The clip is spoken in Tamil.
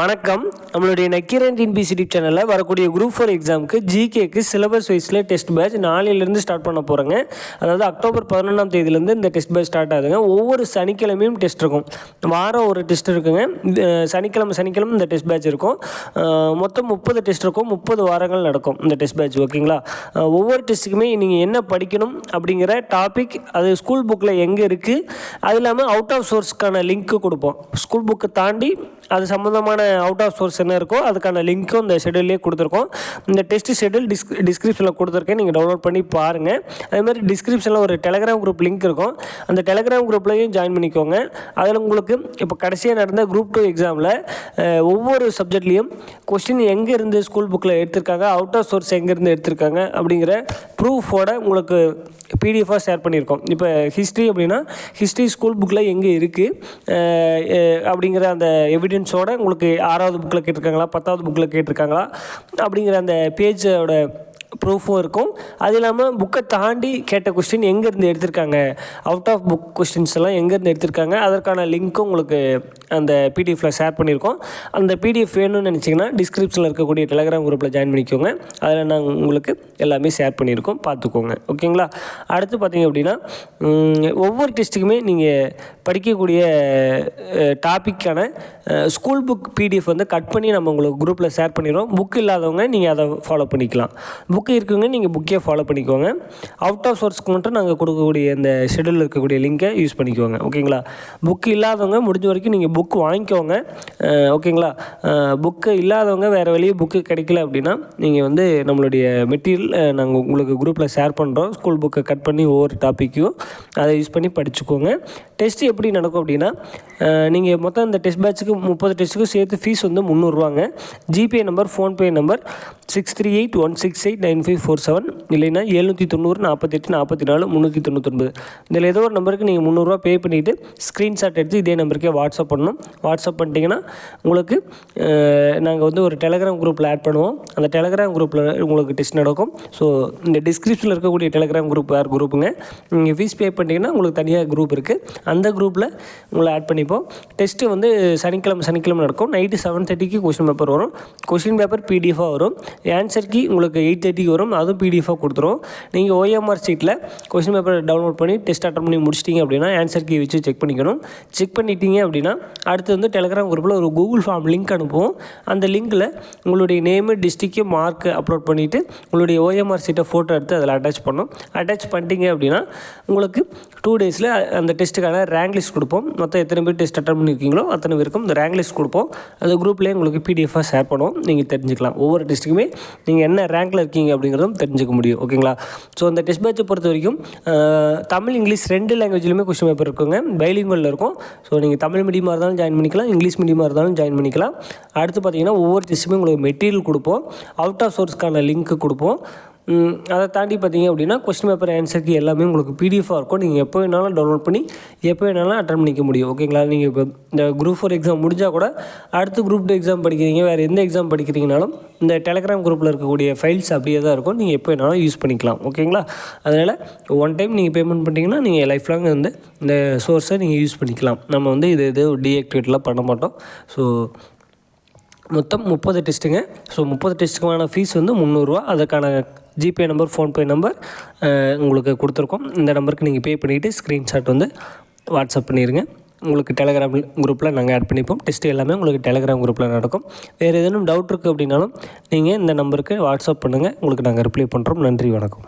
வணக்கம். நம்மளுடைய நக்கீரன் டிஎன்பிசி யூடியூப் சேனலில் வரக்கூடிய குரூப் ஃபோர் எக்ஸாமுக்கு ஜிகேக்கு சிலபஸ் வைஸில் டெஸ்ட் பேட்ச் நாளையிலேருந்து ஸ்டார்ட் பண்ண போகிறேங்க அதாவது அக்டோபர் பதினொன்றாம் தேதியிலேருந்து இந்த டெஸ்ட் பேட்ச் ஸ்டார்ட் ஆகுதுங்க. ஒவ்வொரு சனிக்கிழமையும் டெஸ்ட் இருக்கும். வாரம் ஒரு டெஸ்ட் இருக்குங்க. சனிக்கிழமை சனிக்கிழமை இந்த டெஸ்ட் பேட்ச் இருக்கும். மொத்தம் முப்பது டெஸ்ட் இருக்கும். முப்பது வாரங்கள் நடக்கும் இந்த டெஸ்ட் பேட்ச் ஓகேங்களா? ஒவ்வொரு டெஸ்ட்டுக்குமே நீங்கள் என்ன படிக்கணும் அப்படிங்கிற டாபிக் அது ஸ்கூல் புக்கில் எங்கே இருக்குது அது இல்லாமல் அவுட் ஆஃப் சோர்ஸ்க்கான லிங்க்கு கொடுப்போம். ஸ்கூல் புக்கை தாண்டி அது சம்மந்தமான அவுட் ஆஃப் சோர்ஸ் என்ன இருக்கோ அதுக்கான லிங்க்கும் இந்த ஷெடியூல்லே கொடுத்துருக்கோம். இந்த டெஸ்ட் ஷெடியூல் டிஸ்க் டிஸ்கிரிப்ஷனில் கொடுத்துருக்கேன். நீங்கள் டவுன்லோட் பண்ணி பாருங்கள் அதே மாதிரி டிஸ்கிரிப்ஷனில் ஒரு டெலகிராம் குரூப் லிங்க் இருக்கும். அந்த டெலகிராம் குரூப்லையும் ஜாயின் பண்ணிக்கோங்க. அதில் உங்களுக்கு இப்போ கடைசியாக நடந்த குரூப் டூ எக்ஸாமில் ஒவ்வொரு சப்ஜெக்ட்லேயும் கொஸ்டின் எங்கே இருந்து ஸ்கூல் புக்கில் எடுத்திருக்காங்க அவுட் ஆஃப் சோர்ஸ் எங்கேருந்து எடுத்திருக்காங்க அப்படிங்கிற ப்ரூஃபோட உங்களுக்கு பிடிஎஃபாக ஷேர் பண்ணியிருக்கோம். இப்போ ஹிஸ்ட்ரி அப்படின்னா ஹிஸ்ட்ரி ஸ்கூல் புக்கில் எங்கே இருக்குது அப்படிங்கிற அந்த எவிடென்ஸோட உங்களுக்கு ஆறாவது புக்கில் கேட்டிருக்காங்களா? பத்தாவது புக்கில் கேட்டிருக்காங்களா? அப்படிங்கிற அந்த பேஜோட ப்ரூஃபும் இருக்கும். அது இல்லாமல் புக்கை தாண்டி கேட்ட கொஸ்டின் எங்கேருந்து எடுத்திருக்காங்க? அவுட் ஆஃப் புக் கொஸ்டின்ஸ் எல்லாம் எங்கேருந்து எடுத்திருக்காங்க? அதற்கான லிங்க்கும் உங்களுக்கு அந்த பிடிஎஃப்பில் ஷேர் பண்ணியிருக்கோம். அந்த பிடிஎஃப் வேணும்னு நினச்சிங்கன்னா டிஸ்கிரிப்ஷனில் இருக்கக்கூடிய டெலகிராம் குரூப்பில் ஜாயின் பண்ணிக்கோங்க. அதில் நாங்கள் உங்களுக்கு எல்லாமே ஷேர் பண்ணியிருக்கோம். பார்த்துக்கோங்க. ஓகேங்களா அடுத்து பார்த்தீங்க அப்படின்னா ஒவ்வொரு டெஸ்ட்டுக்குமே நீங்கள் படிக்கக்கூடிய டாப்பிக்கான ஸ்கூல் புக் பிடிஎஃப் வந்து கட் பண்ணி நம்ம உங்களுக்கு குரூப்பில் ஷேர் பண்ணிடுவோம் புக் இல்லாதவங்க நீங்கள் அதை ஃபாலோ பண்ணிக்கலாம். புக்கு இருக்குங்க நீங்கள் புக்கே ஃபாலோ பண்ணிக்கோங்க. அவுட் ஆஃப் சோர்ஸ்க்கு மட்டும் நாங்கள் கொடுக்கக்கூடிய இந்த ஷெடியூலில் இருக்கக்கூடிய லிங்கை யூஸ் பண்ணிக்கோங்க. ஓகேங்களா புக்கு இல்லாதவங்க முடிஞ்ச வரைக்கும் நீங்கள் புக் வாங்கிக்கோங்க. ஓகேங்களா புக்கு இல்லாதவங்க வேறு வழியே புக்கு கிடைக்கல அப்படின்னா நீங்கள் வந்து நம்மளுடைய மெட்டீரியல் நாங்கள் உங்களுக்கு குரூப்பில் ஷேர் பண்ணுறோம் ஸ்கூல் புக்கை கட் பண்ணி ஒவ்வொரு டாப்பிக்கும் அதை யூஸ் பண்ணி படிச்சுக்கோங்க. டெஸ்ட் எப்படி எப்படி நடக்கும் அப்படின்னா நீங்கள் மொத்தம் இந்த டெஸ்ட் பேட்சுக்கு முப்பது டெஸ்ட்டுக்கும் சேர்த்து ஃபீஸ் வந்து முந்நூறுவாங்க. GPay number PhonePe number six three eight one six eight nine five four seven இல்லைன்னா எழுநூற்றி தொண்ணூறு நாற்பத்தெட்டு நாற்பத்தி நாலு முந்நூற்றி தொண்ணூத்தொன்பது. இதில் ஏதோ ஒரு நம்பருக்கு நீங்கள் முந்நூறுரூவா பே பண்ணிவிட்டு ஸ்க்ரீன்ஷாட் எடுத்து இதே நம்பருக்கே வாட்ஸ்அப் பண்ணணும். வாட்ஸ்அப் பண்ணிட்டீங்கன்னா உங்களுக்கு நாங்கள் வந்து ஒரு டெலகிராம் குரூப்பில் ஆட் பண்ணுவோம். அந்த டெலகிராம் குரூப்பில் உங்களுக்கு டெஸ்ட் நடக்கும். ஸோ இந்த டிஸ்கிரிப்ஷனில் இருக்கக்கூடிய டெலகிராம் குரூப் வேறு குரூப்புங்க நீங்கள் ஃபீஸ் பே பண்ணிட்டீங்கன்னா உங்களுக்கு தனியாக குரூப் இருக்குது அந்த குரூப்பில் உங்களை ஆட் பண்ணிப்போம். டெஸ்ட்டு வந்து சனிக்கிழமை சனிக்கிழமை நடக்கும். நைட்டு செவன் தேர்ட்டிக்கு கொஷின் பேப்பர் வரும். கொஷின் பேப்பர் பிடிஎஃபாக வரும். ஆன்சர் கீ உங்களுக்கு எயிட் தேர்ட்டிக்கு வரும். அதுவும் பிடிஎஃபாக கொடுத்துரும். நீங்கள் ஓஎம்ஆர் சீட்டில் கொஸ்டின் பேப்பர் டவுன்லோட் பண்ணி டெஸ்ட் அட்டன் பண்ணி முடிச்சிட்டிங்க அப்படின்னா ஆன்சர் கீ வச்சு செக் பண்ணிக்கணும். செக் பண்ணிட்டீங்க அப்படின்னா அடுத்து வந்து டெலகிராம் குரூப்பில் ஒரு கூகுள் ஃபார்ம் லிங்க் அனுப்புவோம். அந்த லிங்க்கில் உங்களுடைய நேமு டிஸ்ட்ரிக்கு மார்க்கு அப்லோட் பண்ணிவிட்டு உங்களுடைய ஓஎம்ஆர் சீட்டை ஃபோட்டோ எடுத்து அதில் அட்டாச் பண்ணோம் அட்டாச் பண்ணிட்டீங்க அப்படின்னா உங்களுக்கு டூ டேஸில் அந்த டெஸ்ட்டுக்கான ரேங்க் லிஸ்ட் கொடுப்போம். மொத்தம் எத்தனை பேர் டெஸ்ட் அட்டன் பண்ணியிருக்கீங்களோ அத்தனை பேருக்கும் இந்த ரேங்க் லிஸ்ட் கொடுப்போம். அந்த குரூப்லேயே உங்களுக்கு பிடிஎஃபாக ஷேர் பண்ணுவோம். நீங்கள் தெரிஞ்சுக்கலாம். ஒவ்வொரு டெஸ்ட்டுக்குமே நீங்கள் என்ன ரேங்க்கில் இருக்கீங்க அப்படிங்கிறதும் தெரிஞ்சுக்க முடியும். ஓகேங்களா? ஸோ அந்த டெஸ்ட் பேட்சை பொறுத்த வரைக்கும் தமிழ் இங்கிலீஷ் ரெண்டு லாங்குவேஜ்லையுமே கொஸ்டின் பேப்பர் இருக்குங்க. பைலிங்குவலில் இருக்கும். ஸோ நீங்கள் தமிழ் மீடியமாக இருந்தாலும் ஜாயின் பண்ணிக்கலாம். இங்கிலீஷ் மீடியமாக இருந்தாலும் ஜாயின் பண்ணிக்கலாம். அடுத்து பார்த்தீங்கன்னா ஒவ்வொரு டெஸ்ட்டுமே உங்களுக்கு மெட்டீரியல் கொடுப்போம். அவுட் ஆஃப் சோர்ஸ்க்கான லிங்க் கொடுப்போம். அதை தாண்டி பார்த்தீங்க அப்படின்னா கொஸ்டின் பேப்பர் ஆன்சருக்கு எல்லாமே உங்களுக்கு பிடிஎஃபாக இருக்கும். நீங்கள் எப்போ வேணாலும் டவுன்லோட் பண்ணி எப்போ வேணாலும் அட்டன் பண்ணிக்க முடியும். ஓகேங்களா நீங்கள் இப்போ இந்த குரூப் ஃபோர் எக்ஸாம் முடிஞ்சால் கூட அடுத்து குரூப் டூ எக்ஸாம் படிக்கிறீங்க வேறு எந்த எக்ஸாம் படிக்கிறீங்கனாலும் இந்த டெலகிராம் குரூப்பில் இருக்கக்கூடிய ஃபைல்ஸ் அப்படியே தான் இருக்கும். நீங்கள் எப்போ வேணாலும் யூஸ் பண்ணிக்கலாம். ஓகேங்களா அதனால் ஒன் டைம் நீங்கள் பேமெண்ட் பண்ணிட்டீங்கன்னா நீங்கள் லைஃப் லாங் வந்து இந்த சோர்ஸை நீங்கள் யூஸ் பண்ணிக்கலாம். நம்ம வந்து இது இது டீஆக்டிவேட்லாம் பண்ண மாட்டோம். ஸோ மொத்தம் முப்பது டெஸ்ட்டுங்க ஸோ முப்பது டெஸ்ட்டுக்கான ஃபீஸ் வந்து முந்நூறுரூவா அதுக்கான ஜிபே நம்பர் ஃபோன்பே நம்பர் உங்களுக்கு கொடுத்துருக்கோம். இந்த நம்பருக்கு நீங்கள் பே பண்ணிவிட்டு ஸ்க்ரீன்ஷாட் வந்து வாட்ஸ்அப் பண்ணிடுங்க உங்களுக்கு டெலகிராம் குரூப்பில் நாங்கள் ஆட் பண்ணிப்போம். டெஸ்ட் எல்லாமே உங்களுக்கு டெலகிராம் குரூப்பில் நடக்கும். வேறு ஏதேனும் டவுட் இருக்குது அப்படின்னாலும் நீங்கள் இந்த நம்பருக்கு வாட்ஸ்அப் பண்ணுங்கள் உங்களுக்கு நாங்கள் ரிப்ளை பண்ணுறோம் நன்றி வணக்கம்.